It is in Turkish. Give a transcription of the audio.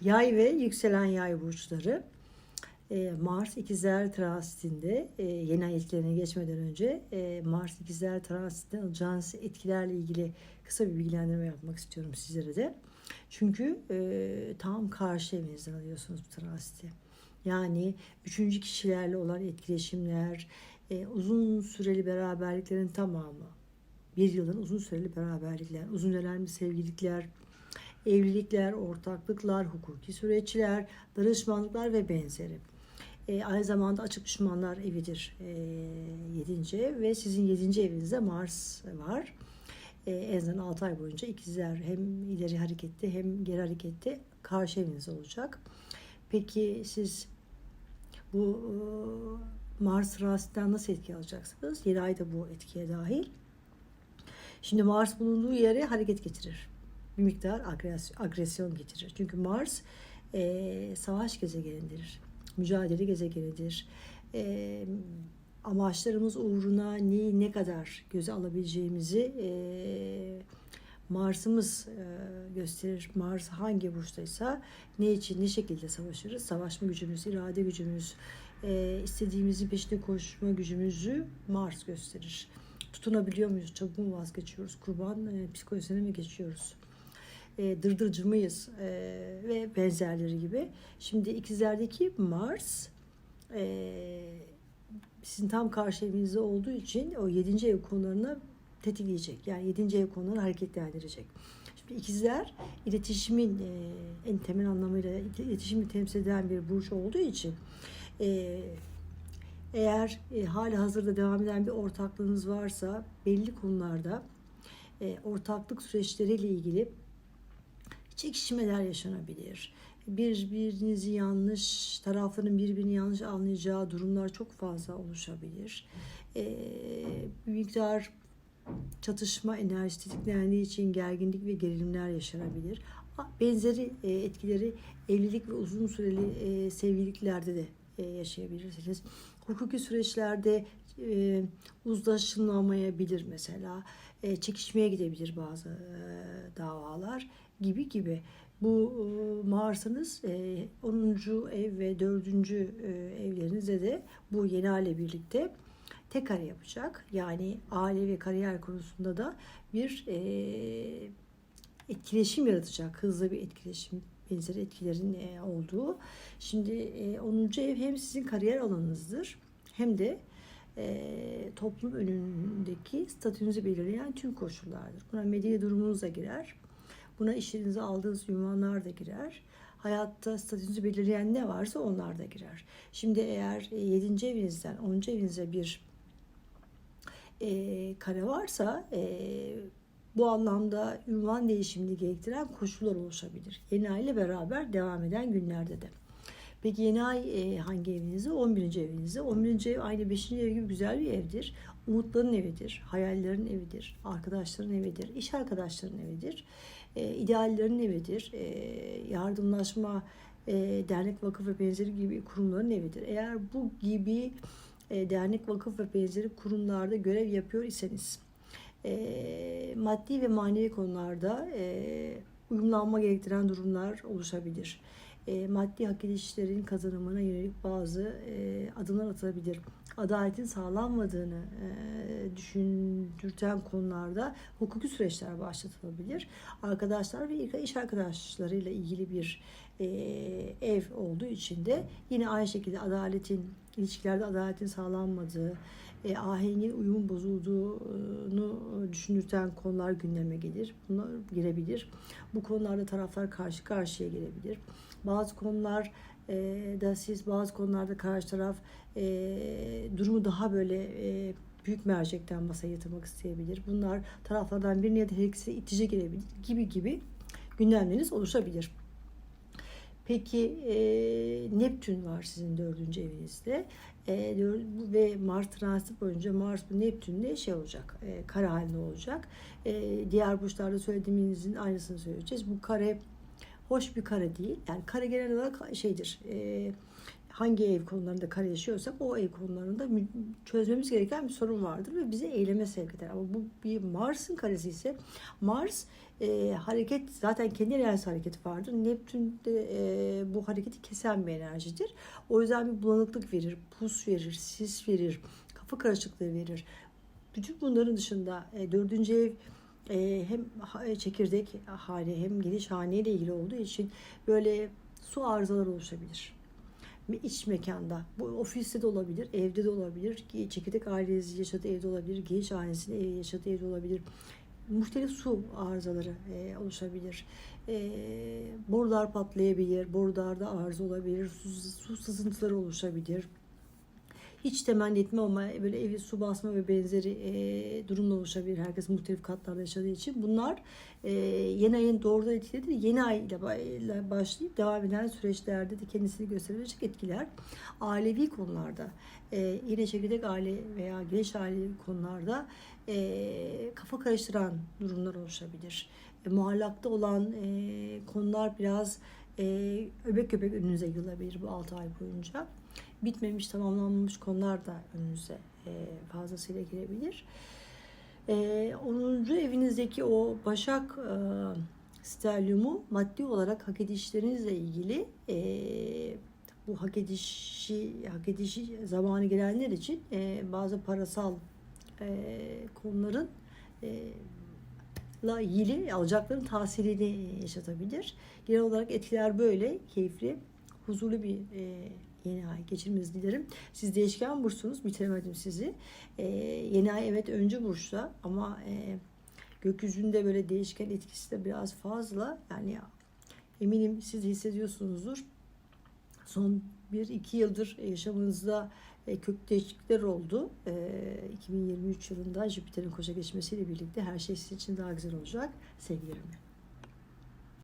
Yay ve yükselen yay burçları. E, Mars ikizler transitinde e, yeni ay etkilerine geçmeden önce e, Mars ikizler transitinde alacağınız etkilerle ilgili kısa bir bilgilendirme yapmak istiyorum sizlere de. Çünkü e, tam karşı evinizden alıyorsunuz bu transiti. Yani üçüncü kişilerle olan etkileşimler, e, uzun süreli beraberliklerin tamamı, bir yılın uzun süreli beraberlikler, uzun dönemli sevgililikler, evlilikler, ortaklıklar, hukuki süreçler, danışmanlıklar ve benzeri. E, aynı zamanda açık düşmanlar evidir e, 7. ev ve sizin 7. evinizde Mars var. E, en azından 6 ay boyunca ikizler hem ileri harekette hem geri harekette karşı eviniz olacak. Peki siz bu e, Mars transitten nasıl etki alacaksınız? 7 ay da bu etkiye dahil. Şimdi Mars bulunduğu yere hareket getirir. Bir miktar agres- agresyon getirir. Çünkü Mars e, savaş gezegenidir. Mücadele gezegenidir. E, amaçlarımız uğruna neyi ne kadar göze alabileceğimizi e, Mars'ımız e, gösterir. Mars hangi burçtaysa ne için ne şekilde savaşırız? Savaşma gücümüz, irade gücümüz, e, istediğimizin peşinde koşma gücümüzü Mars gösterir. Tutunabiliyor muyuz? Çabuk mu vazgeçiyoruz? Kurban e, psikolojisine mi geçiyoruz? E, dırdırcı mıyız? E, ve benzerleri gibi. Şimdi ikizlerdeki Mars e, sizin tam karşı evinizde olduğu için o 7. ev konularını tetikleyecek. Yani 7. ev konularını hareketlendirecek. Şimdi ikizler iletişimin e, en temel anlamıyla iletişimi temsil eden bir burç olduğu için e, eğer e, hali hazırda devam eden bir ortaklığınız varsa belli konularda e, ortaklık süreçleriyle ilgili çekişmeler yaşanabilir. Birbirinizi yanlış, tarafların birbirini yanlış anlayacağı durumlar çok fazla oluşabilir. E, bir miktar çatışma enerjisi tetiklendiği için gerginlik ve gerilimler yaşanabilir. Benzeri e, etkileri evlilik ve uzun süreli e, sevgililiklerde de e, yaşayabilirsiniz. Hukuki süreçlerde e, uzlaşılamayabilir mesela. E, çekişmeye gidebilir bazı e, davalar gibi gibi. Bu e, Mars'ınız e, 10. ev ve 4. E, evlerinizde de bu yeni hale birlikte tek kare yapacak. Yani aile ve kariyer konusunda da bir e, etkileşim yaratacak. Hızlı bir etkileşim benzeri etkilerin e, olduğu. Şimdi e, 10. ev hem sizin kariyer alanınızdır hem de e, toplum önündeki statünüzü belirleyen tüm koşullardır. Buna medeni durumunuz da girer. Buna işinize aldığınız ünvanlar da girer. Hayatta statünüzü belirleyen ne varsa onlar da girer. Şimdi eğer 7. evinizden 10. evinize bir e, kare varsa e, bu anlamda ünvan değişimini gerektiren koşullar oluşabilir. Yeni ay ile beraber devam eden günlerde de. Peki yeni ay e, hangi evinizde? 11. evinizde. 11. ev aynı 5. ev gibi güzel bir evdir. Umutların evidir, hayallerin evidir, arkadaşların evidir, iş arkadaşların evidir, e, ideallerin evidir, e, yardımlaşma, e, dernek, vakıf ve benzeri gibi kurumların evidir. Eğer bu gibi e, dernek, vakıf ve benzeri kurumlarda görev yapıyor iseniz, e, maddi ve manevi konularda e, uyumlanma gerektiren durumlar oluşabilir. E, maddi hak edişlerin kazanımına yönelik bazı e, adımlar atılabilir. Adaletin sağlanmadığını e, düşündürten konularda hukuki süreçler başlatılabilir. Arkadaşlar ve iş arkadaşlarıyla ilgili bir e, ev olduğu için de yine aynı şekilde adaletin, ilişkilerde adaletin sağlanmadığı, e, ahengin uyumun bozulduğunu düşündürten konular gündeme gelir. Bunlar girebilir. Bu konularda taraflar karşı karşıya gelebilir. Bazı konular e, da siz bazı konularda karşı taraf e, durumu daha böyle e, büyük mercekten masaya yatırmak isteyebilir. Bunlar taraflardan birine ya her ikisi itici gelebilir gibi gibi gündemleriniz oluşabilir. Peki e, Neptün var sizin dördüncü evinizde e, ve Mars transit boyunca Mars bu Neptün'de şey olacak, e, kare halinde olacak. E, diğer burçlarda söylediğimizin aynısını söyleyeceğiz. Bu kare hoş bir kare değil. Yani kare genel olarak şeydir. e, hangi ev konularında kare yaşıyorsak o ev konularında çözmemiz gereken bir sorun vardır ve bizi eyleme sevk eder. Ama bu bir Mars'ın karesi ise Mars e, hareket zaten kendi enerjisi hareketi vardır. Neptün de e, bu hareketi kesen bir enerjidir. O yüzden bir bulanıklık verir, pus verir, sis verir, kafa karışıklığı verir. Bütün bunların dışında e, dördüncü ev e, hem e, çekirdek hane hem geniş hane ilgili olduğu için böyle su arızaları oluşabilir. İç mekanda. Bu ofiste de olabilir, evde de olabilir. ki Çekirdek ailesi yaşadığı evde olabilir, genç ailesinin yaşadığı evde olabilir. Muhtelif su arızaları e, oluşabilir. E, borular patlayabilir, borularda arıza olabilir, su, su sızıntıları oluşabilir hiç temenni etme ama böyle evi su basma ve benzeri e, durumla oluşabilir. Herkes muhtelif katlarda yaşadığı için. Bunlar e, yeni ayın doğrudan etkilediği yeni ay ile ba- ile başlayıp devam eden süreçlerde de kendisini gösterebilecek etkiler. Ailevi konularda e, yine çekirdek aile veya genç aile konularda e, kafa karıştıran durumlar oluşabilir. E, muallakta olan e, konular biraz e, öbek öbek önünüze yığılabilir bu 6 ay boyunca bitmemiş, tamamlanmamış konular da önünüze e, fazlasıyla girebilir. E, 10. evinizdeki o Başak e, sterlyumu maddi olarak hak edişlerinizle ilgili e, bu hak edişi, hak edişi zamanı gelenler için e, bazı parasal e, konuların e, la ilgili alacakların tahsilini yaşatabilir. Genel olarak etkiler böyle. Keyifli, huzurlu bir e, yeni ay geçirmenizi dilerim. Siz değişken burçsunuz. Bitiremedim sizi. E, yeni ay evet öncü burçta ama e, gökyüzünde böyle değişken etkisi de biraz fazla. Yani eminim siz hissediyorsunuzdur. Son bir iki yıldır yaşamınızda e, kök değişiklikler oldu. E, 2023 yılında Jüpiter'in koça geçmesiyle birlikte her şey sizin için daha güzel olacak. Sevgilerimle.